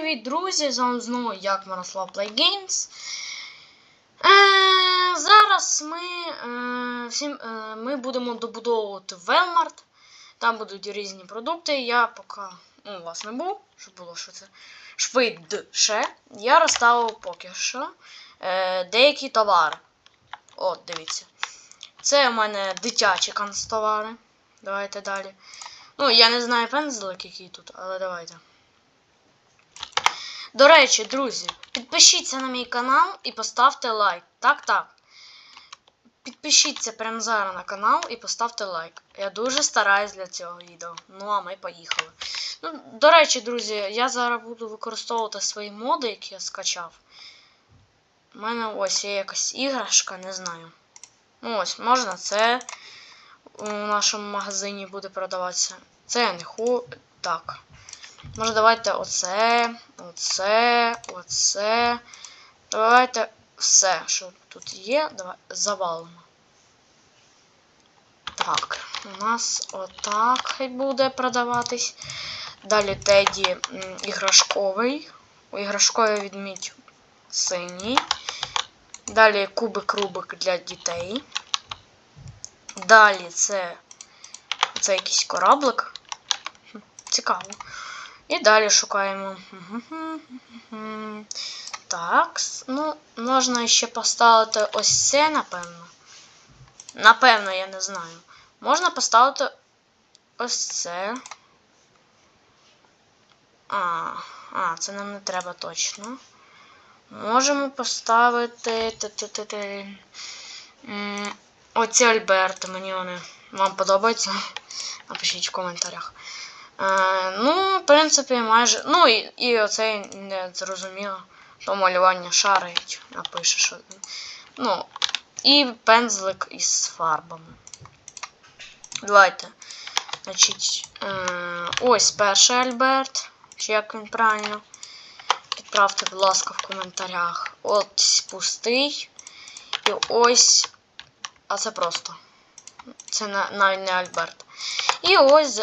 привіт, друзі! З вами знову як Мирослав Play Games. Е, зараз ми, е, всім, е, ми будемо добудовувати Велмарт. Там будуть різні продукти. Я поки ну, у вас не був, щоб було що це швидше. Я розставив поки що е, деякі товари. От, дивіться. Це у мене дитячі канцтовари. Давайте далі. Ну, я не знаю пензлик, який тут, але давайте. До речі, друзі, підпишіться на мій канал і поставте лайк. Так, так. Підпишіться прямо зараз на канал і поставте лайк. Я дуже стараюсь для цього відео. Ну, а ми поїхали. Ну, До речі, друзі, я зараз буду використовувати свої моди, які я скачав. У мене ось є якась іграшка, не знаю. Ну, ось, можна це у нашому магазині буде продаватися. Це я не ху. Так. Може, давайте оце, оце, оце. Давайте все, що тут є, давай завалимо. Так, у нас отак хай буде продаватись. Далі Теді іграшковий. У іграшковий відміть синій. Далі кубик-рубик для дітей. Далі це, це якийсь кораблик. Цікаво. І далі шукаємо. Так, ну, можна ще поставити ось це, напевно. Напевно, я не знаю. Можна поставити ось це. А, а, це нам не треба точно. Можемо поставити. Т-т-т-т. М, Оці Альберти, мені вони вам подобаються. Напишіть в коментарях. Е, ну, в принципі, майже. Ну, і, і оцей не зрозуміло. То малювання шарить, напише, що. Ну, і пензлик із фарбами. Давайте. Значить, е, ось перший Альберт. Чи як він правильно? Підправте, будь ласка, в коментарях. Ось пустий. І ось. А це просто. Це на- навіть не Альберт. І ось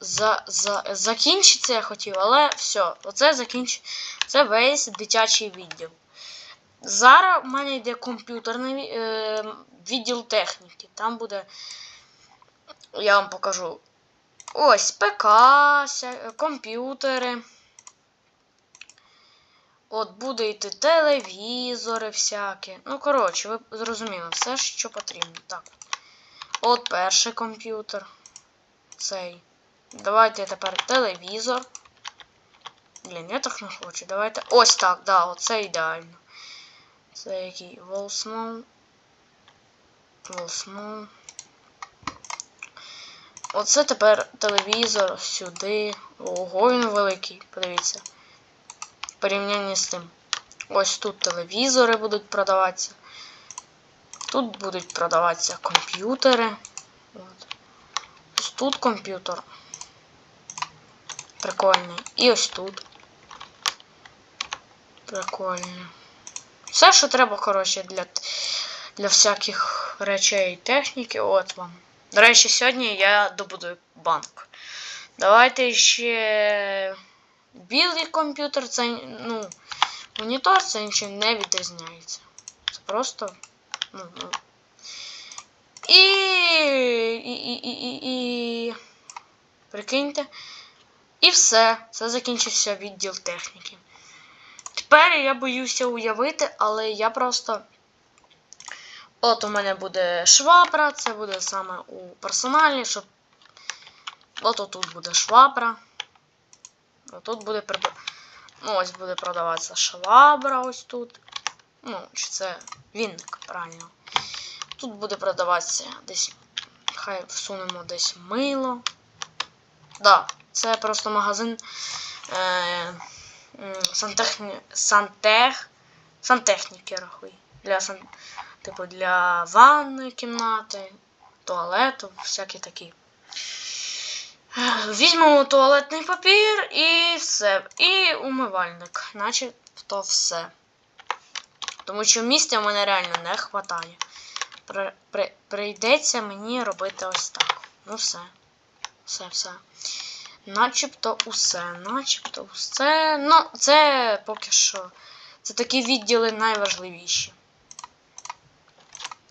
за, за, за, закінчиться я хотів, але все, оце закінч... Це весь дитячий відділ. Зараз в мене йде комп'ютерний е, відділ техніки. Там буде. Я вам покажу. Ось ПК, комп'ютери. От буде йти телевізори всякі. Ну, коротше, ви зрозуміли, все, що потрібно. Так. От перший комп'ютер. Цей. Давайте тепер телевізор. Блін, я так не хочу. Давайте. Ось так, да, оце ідеально. Це який Волсмол. Волсмол. Оце тепер телевізор сюди. Ого, він великий. Подивіться. В порівнянні з тим. Ось тут телевізори будуть продаватися. Тут будуть продаватися комп'ютери. Ось тут комп'ютер. Прикольний. І ось тут. Прикольно. Все, що треба, коротше, для, для всяких речей і техніки. От вам. До речі, сьогодні я добудую банк. Давайте ще білий комп'ютер, це ну, монітор це нічим не відрізняється. Це просто. Ну, ну. І, і, і, і, і, і. Прикиньте. І все. Це закінчився відділ техніки. Тепер я боюся уявити, але я просто. От у мене буде швабра, це буде саме у персоналі, щоб. От отут буде швабра. Отут буде. Ну, ось буде продаватися швабра ось тут. Ну, чи це вінник, правильно. Тут буде продаватися десь. Хай всунемо десь мило. Да, це просто магазин е, сантехні, сантех, сантехніки рахуй. Для сан, типу для ванної кімнати, туалету, всякі такі. Візьмемо туалетний папір і все. І умивальник. Начебто все. Тому що місця в мене реально не вистачає. При, при, прийдеться мені робити ось так. Ну все. Все, все. Начебто усе, начебто усе. Ну, це поки що. Це такі відділи найважливіші.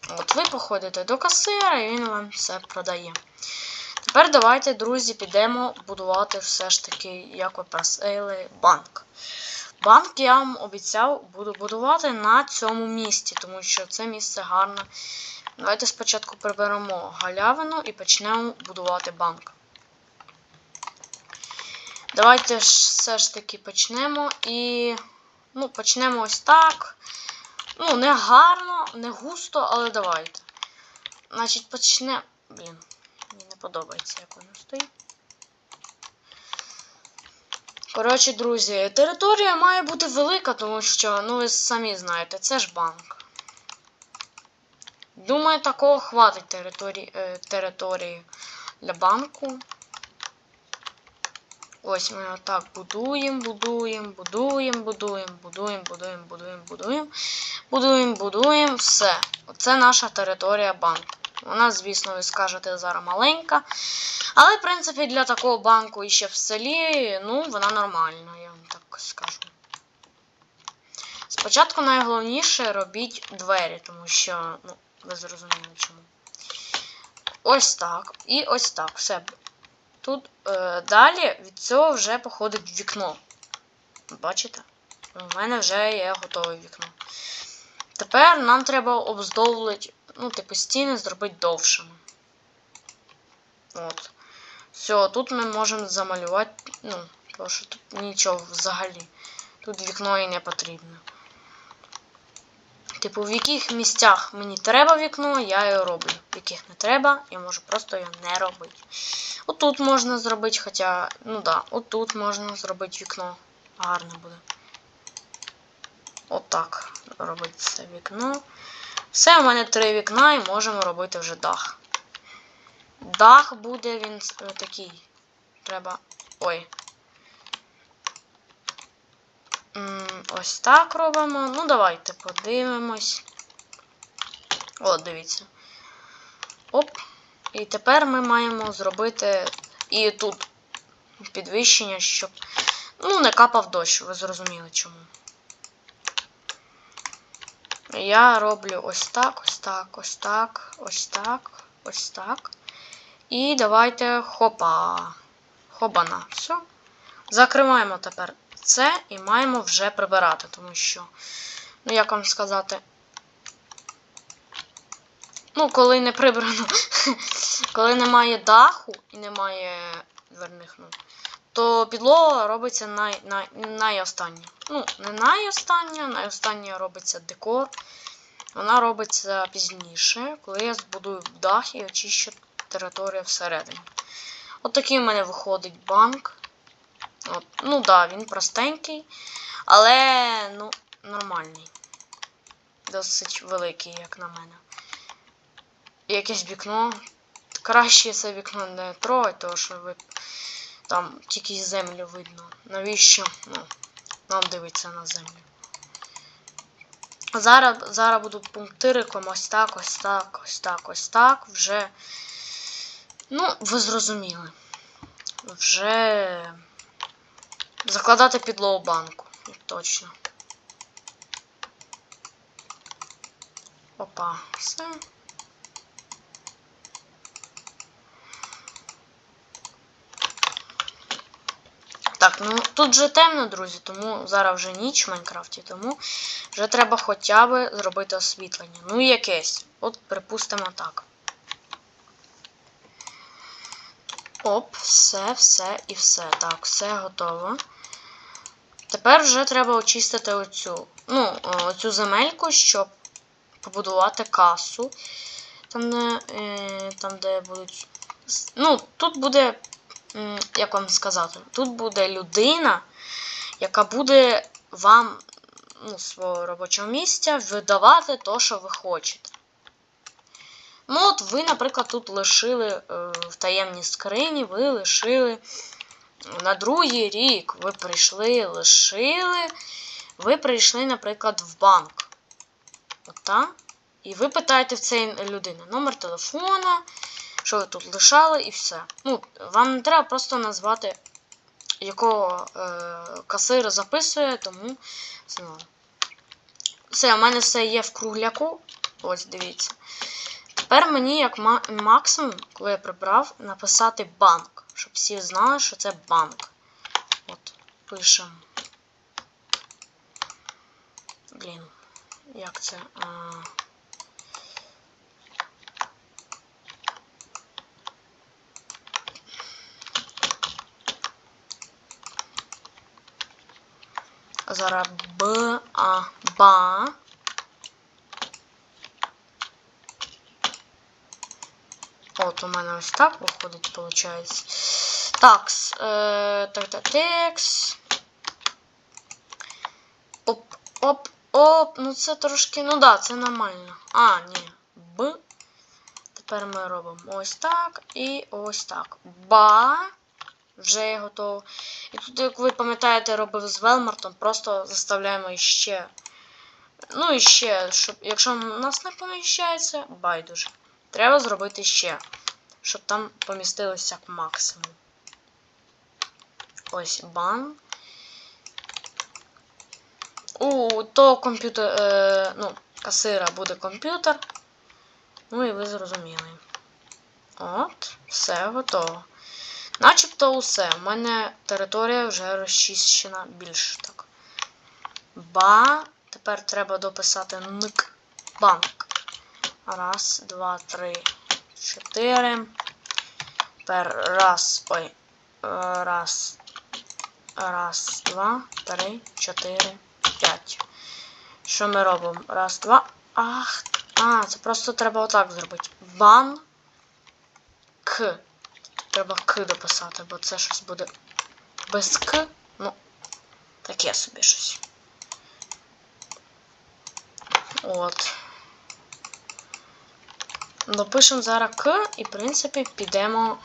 От ви походите до касира і він вам все продає. Тепер давайте, друзі, підемо будувати все ж таки, як ви просили, банк. Банк я вам обіцяв буду будувати на цьому місці, тому що це місце гарне. Давайте спочатку приберемо галявину і почнемо будувати банк. Давайте ж все ж таки почнемо і. Ну, почнемо ось так. Ну, не гарно, не густо, але давайте. Значить, почнемо. Блін, мені не подобається, як воно стоїть. Коротше, друзі, територія має бути велика, тому що, ну, ви самі знаєте, це ж банк. Думаю, такого хватить території, е, території для банку. Ось ми отак будуємо, будуємо, будуємо, будуємо, будуємо, будуємо, будуємо, будуємо. Будуємо, будуємо. Все. Оце наша територія банку. Вона, звісно, ви скажете, зараз маленька. Але, в принципі, для такого банку іще в селі, ну, вона нормальна, я вам так скажу. Спочатку найголовніше робіть двері, тому що, ну, ви зрозуміли чому. Ось так. І ось так. Все. Тут е, далі від цього вже походить вікно. Бачите? У мене вже є готове вікно. Тепер нам треба обздовлити, ну, типу, стіни зробити довшими. От. Все, тут ми можемо замалювати, ну, тому що тут нічого взагалі. Тут вікно і не потрібно. Типу, в яких місцях мені треба вікно, я його роблю. В яких не треба, я можу просто його не робити. Отут можна зробити, хоча, ну да, отут можна зробити вікно. Гарне буде. Отак. Робити це вікно. Все, у мене три вікна і можемо робити вже дах. Дах буде він такий. Треба. Ой. Ось так робимо. Ну, давайте подивимось. О, дивіться. Оп. І тепер ми маємо зробити і тут підвищення, щоб ну, не капав дощ, ви зрозуміли чому. Я роблю ось так, ось так, ось так, ось так, ось так. І давайте хопа. Хобана. Все. Закриваємо тепер це і маємо вже прибирати, тому що, ну, як вам сказати, ну, коли не прибрано, коли немає даху і немає дверних, ну, то підлога робиться най, най. Ну, не найостання, найостання робиться декор. Вона робиться пізніше, коли я збудую дах і очищу територію всередині. От такий в мене виходить банк. От. Ну да, він простенький, але ну, нормальний. Досить великий, як на мене. Якесь вікно. Краще це вікно не трогати, тому що ви там тільки землю видно. Навіщо? Ну, нам дивитися на землю. Зараз зараз буду пунктириком ось так, ось так, ось так, ось так. Вже. Ну, ви зрозуміли. Вже закладати підлогу банку. Точно. Опа, все. Так, ну тут вже темно, друзі, тому зараз вже ніч в Майнкрафті, тому вже треба хоча б зробити освітлення. Ну, якесь. От, припустимо так. Оп, все, все і все. Так, все готово. Тепер вже треба очистити оцю, ну, оцю земельку, щоб побудувати касу. Там, де, е, там, де будуть. Ну, тут буде як вам сказати, тут буде людина, яка буде вам ну, свого робочого місця видавати то, що ви хочете. Ну, от ви, наприклад, тут лишили е, в таємній скрині, ви лишили на другий рік ви прийшли, лишили, ви прийшли, наприклад, в банк. От, І ви питаєте в цієї людини номер телефона що ви тут лишали, і все. Ну, вам не треба просто назвати, якого е, касир записує, тому знову. Все, у мене все є в кругляку. Ось, дивіться. Тепер мені, як максимум, коли я прибрав, написати банк. Щоб всі знали, що це банк. От, пишемо. Блін, як це? А... Зараз Б, А, Ба. От у мене ось так виходить, виходить. Такс. Е, текс. Оп, оп. Ну це трошки. Ну да, це нормально. А, ні. Б. Тепер ми робимо ось так і ось так. Ба. Вже готово. І тут, як ви пам'ятаєте, робив з Велмартом, просто заставляємо іще. Ну і ще, щоб, якщо в нас не поміщається, байдуже. Треба зробити ще, щоб там помістилося як максимум. Ось бан. У того комп'ютер, е, ну, касира буде комп'ютер. Ну і ви зрозуміли. От, все готово. Начебто усе. У мене територія вже розчищена більш так. Ба. Тепер треба дописати ник банк. Раз, два, три, чотири. Тепер раз. Ой. е, Раз. Раз, два, три, чотири, п'ять. Що ми робимо? Раз, два. Ах. А, це просто треба отак зробити. Бан. К. Треба К дописати, бо це щось буде без К. Ну, таке собі щось. От. Допишемо зараз К і, в принципі, підемо.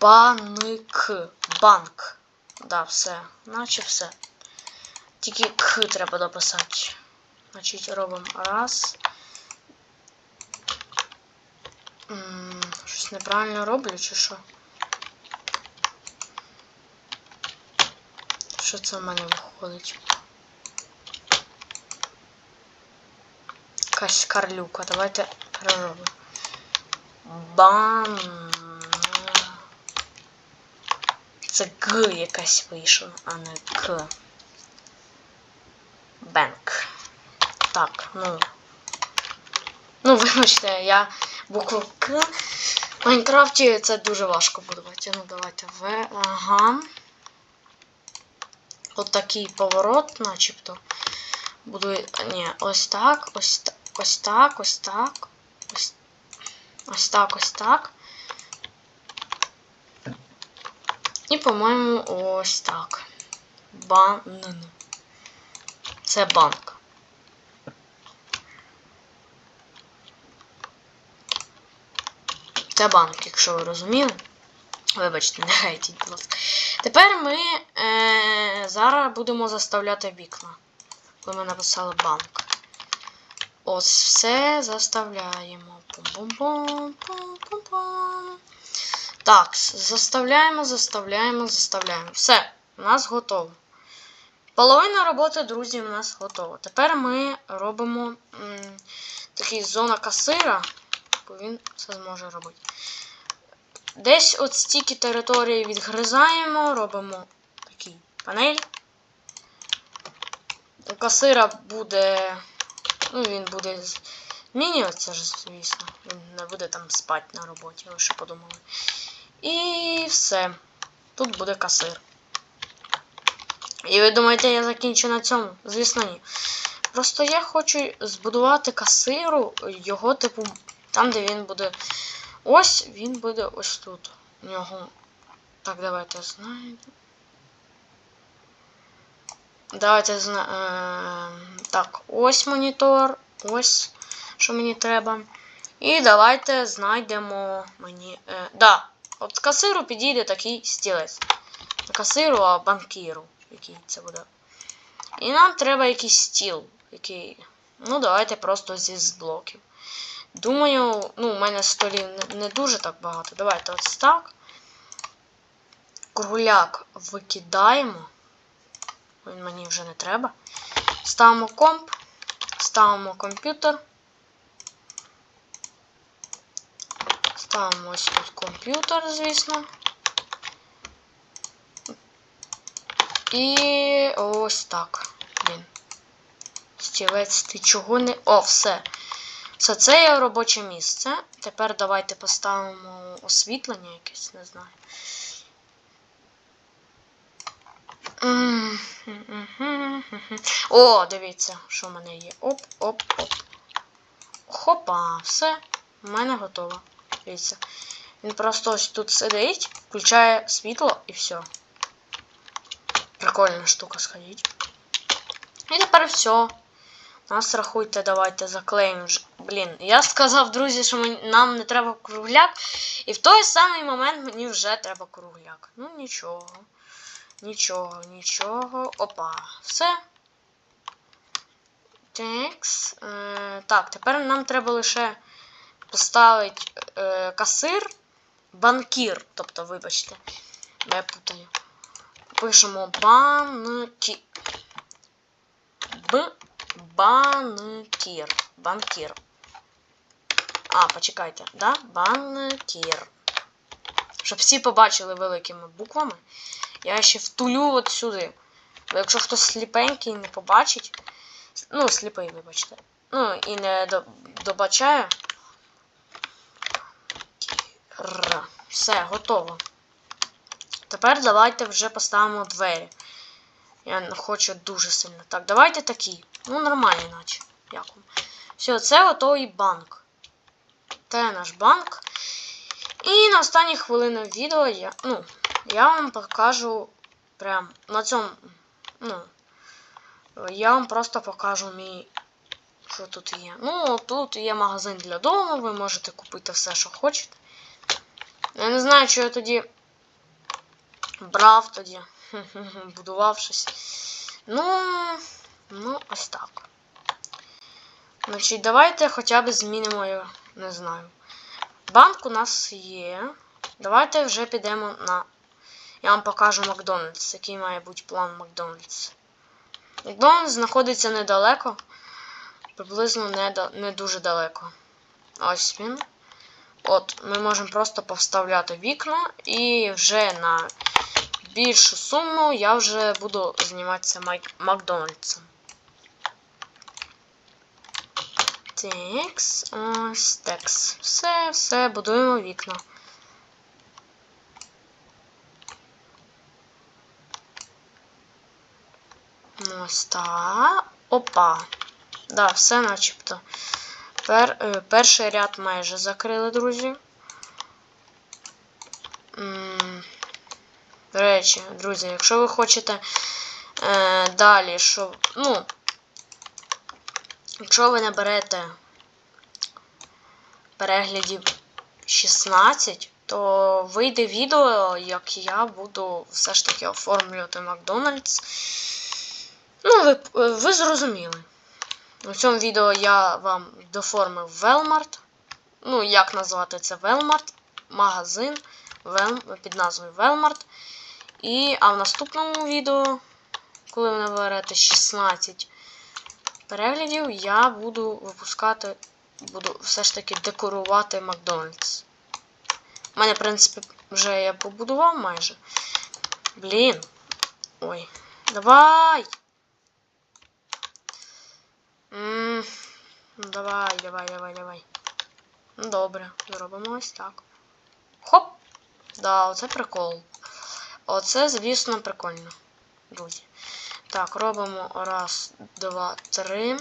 Банк. Банк. Да, все. Наче все. Тільки К треба дописати. Значить, робимо раз. Щось неправильно роблю, чи що? Що це в мене виходить? Якась карлюка. Давайте переробимо. Бан. Це Г якась вийшла, а не К. Бенк. Так, ну. Ну, вибачте, я букву К. В Майнкрафті це дуже важко будувати. Ну, давайте В. Ага. От такий поворот, начебто. Буду. Ні, ось так, ось так, ось так, ось так. Ось, ось так, ось так. І, по-моєму, ось так. Бан. Це банк. Це банк, якщо ви розуміли. Вибачте, не гайтіть, будь ласка. Тепер ми е, зараз будемо заставляти вікна. Коли ми написали банк. Ось все заставляємо. Пум-пум-пум, пум-пум-пум. Так, заставляємо, заставляємо, заставляємо. Все, у нас готово. Половина роботи, друзі, у нас готова. Тепер ми робимо м, такий зона касира, бо він це зможе робити. Десь от стільки території відгризаємо, робимо такий панель. У касира буде. Ну, він буде змінюватися звісно. Він не буде там спати на роботі, ви що подумали. І все. Тут буде касир. І ви думаєте, я закінчу на цьому? Звісно, ні. Просто я хочу збудувати касиру, його, типу, там, де він буде. Ось він буде ось тут. У нього. Так, давайте знайдемо. Давайте зна... Е... Так, ось монітор. Ось що мені треба. І давайте знайдемо мені. Е... Да, от касиру підійде такий стілець. Касиру, а банкіру. Який це буде. І нам треба якийсь стіл. Який. Ну, давайте просто зі блоків. Думаю, ну, у мене столів не, дуже так багато. Давайте ось так. Кругляк викидаємо. Він мені вже не треба. Ставимо комп, ставимо комп'ютер. Ставимо ось тут комп'ютер, звісно. І ось так. Блін. Стілець, ти чого не. О, все. Все, це є робоче місце. Тепер давайте поставимо освітлення якесь, не знаю. О, дивіться, що в мене є. Оп, оп, оп. Хопа, все. У мене готово. Дивіться. Він просто ось тут сидить, включає світло і все. Прикольна штука сходить. І тепер все. Нас рахуйте, давайте заклеїмо вже. Блін, я сказав, друзі, що мені, нам не треба кругляк. І в той самий момент мені вже треба кругляк. Ну нічого. Нічого, нічого. Опа. Все. Текс. Е, так, тепер нам треба лише поставити е, касир, банкір. Тобто, вибачте, я путаю. Пишемо банки. Б. Банкір. Банкір. А, почекайте, да? Банкір. Щоб всі побачили великими буквами. Я ще втулю от сюди. Бо якщо хтось сліпенький не побачить. Ну, сліпий, вибачте. Ну, і не до, добачає. Все, готово. Тепер давайте вже поставимо двері. Я хочу дуже сильно. Так, давайте такі. Ну, нормальні, наче. Як. Все, це готовий банк. Це наш банк. І на останні хвилини відео я. Ну, я вам покажу прям на цьому. Ну. Я вам просто покажу мій. Що тут є. Ну, тут є магазин для дому, ви можете купити все, що хочете. Я не знаю, що я тоді брав тоді. Будував щось. Ну, ну, ось так. Значить, давайте хоча б змінимо його, не знаю. Банк у нас є. Давайте вже підемо на. Я вам покажу Макдональдс, який має бути план Макдональдс. Макдональдс знаходиться недалеко. Приблизно не, не дуже далеко. Ось він. От, ми можемо просто повставляти вікна і вже на більшу суму я вже буду займатися Макдональдсом. Текс, ось текс. Все, все, будуємо вікна. Ось так. Опа. Да, все начебто. Пер, е, перший ряд майже закрили, друзі. До речі, друзі, якщо ви хочете е, далі, щоб. Ну, якщо ви наберете переглядів 16, то вийде відео, як я буду все ж таки оформлювати Макдональдс. Ну, ви, ви зрозуміли. У цьому відео я вам доформив Велмарт. Ну, як назвати це Велмарт, магазин Вел, під назвою Велмарт. І, а в наступному відео, коли ви наберете 16 переглядів, я буду випускати, буду все ж таки декорувати Макдональдс. У мене, в принципі, вже я побудував майже. Блін. Ой. Давай! М, ну, Давай, давай, давай, давай. Ну, Добре, зробимо ось так. Хоп! Да, оце прикол. Оце, звісно, прикольно, друзі. Так, робимо раз, два, три.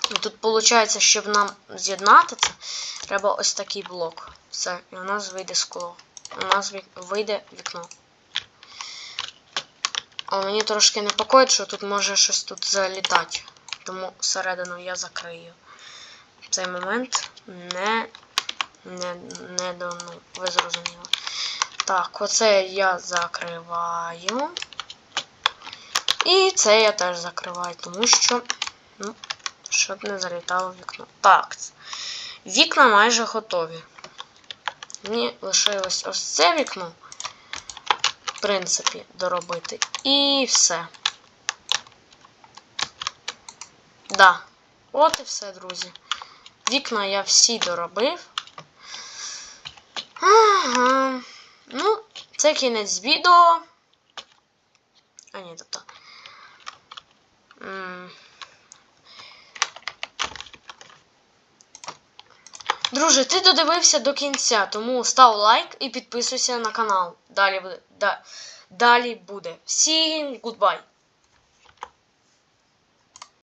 Тут виходить, щоб нам з'єднати це, треба ось такий блок. Все, і у нас вийде скло. У нас вийде вікно. А мені трошки непокоїть, що тут може щось тут залітати. Тому всередину я закрию. В цей момент не, не, не до, ну, ви зрозуміли. Так, оце я закриваю. І це я теж закриваю, тому що. Ну, щоб не залітало вікно. Так. Вікна майже готові. Мені лишилось ось це вікно, в принципі, доробити. І все. Да. От і все, друзі. Вікна я всі доробив. Ага. Ну, це кінець відео. А, ні, тобто. Друже, ти додивився до кінця, тому став лайк і підписуйся на канал. Далі буде. Да, далі буде. Всім гудбай!